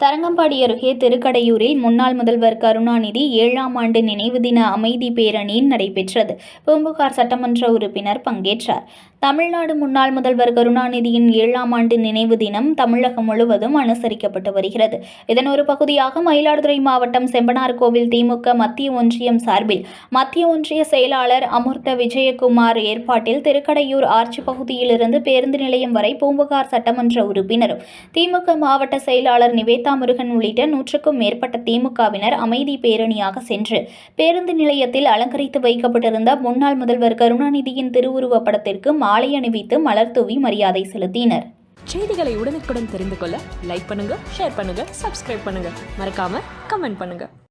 தரங்கம்பாடி அருகே திருக்கடையூரில் முன்னாள் முதல்வர் கருணாநிதி ஏழாம் ஆண்டு நினைவு தின அமைதி பேரணி நடைபெற்றது. பூம்புகார் சட்டமன்ற உறுப்பினர் பங்கேற்றார். தமிழ்நாடு முன்னாள் முதல்வர் கருணாநிதியின் ஏழாம் ஆண்டு நினைவு தினம் தமிழகம் முழுவதும் அனுசரிக்கப்பட்டு வருகிறது. இதன் ஒரு பகுதியாக மயிலாடுதுறை மாவட்டம் செம்பனார் கோவில் திமுக மத்திய ஒன்றியம் சார்பில் மத்திய ஒன்றிய செயலாளர் அமுர்த விஜயகுமார் ஏற்பாட்டில் திருக்கடையூர் ஆர்ச்சி பகுதியிலிருந்து பேருந்து நிலையம் வரை பூம்புகார் சட்டமன்ற உறுப்பினரும் திமுக மாவட்ட செயலாளர் நிவேதா முருகன் உள்ளிட்ட நூற்றுக்கும் மேற்பட்ட திமுகவினர் அமைதி பேரணியாக சென்று பேருந்து நிலையத்தில் அலங்கரித்து வைக்கப்பட்டிருந்த முன்னாள் முதல்வர் கருணாநிதியின் திருவுருவப் படத்திற்கு மாலை அணிவித்து மலர் தூவி மரியாதை செலுத்தினர். செய்திகளை உடனுக்குடன் தெரிந்து கொள்ள லைக் பண்ணுங்க ஷேர் பண்ணுங்க சப்ஸ்கிரைப் பண்ணுங்க. மறக்காம கமெண்ட் பண்ணுங்க.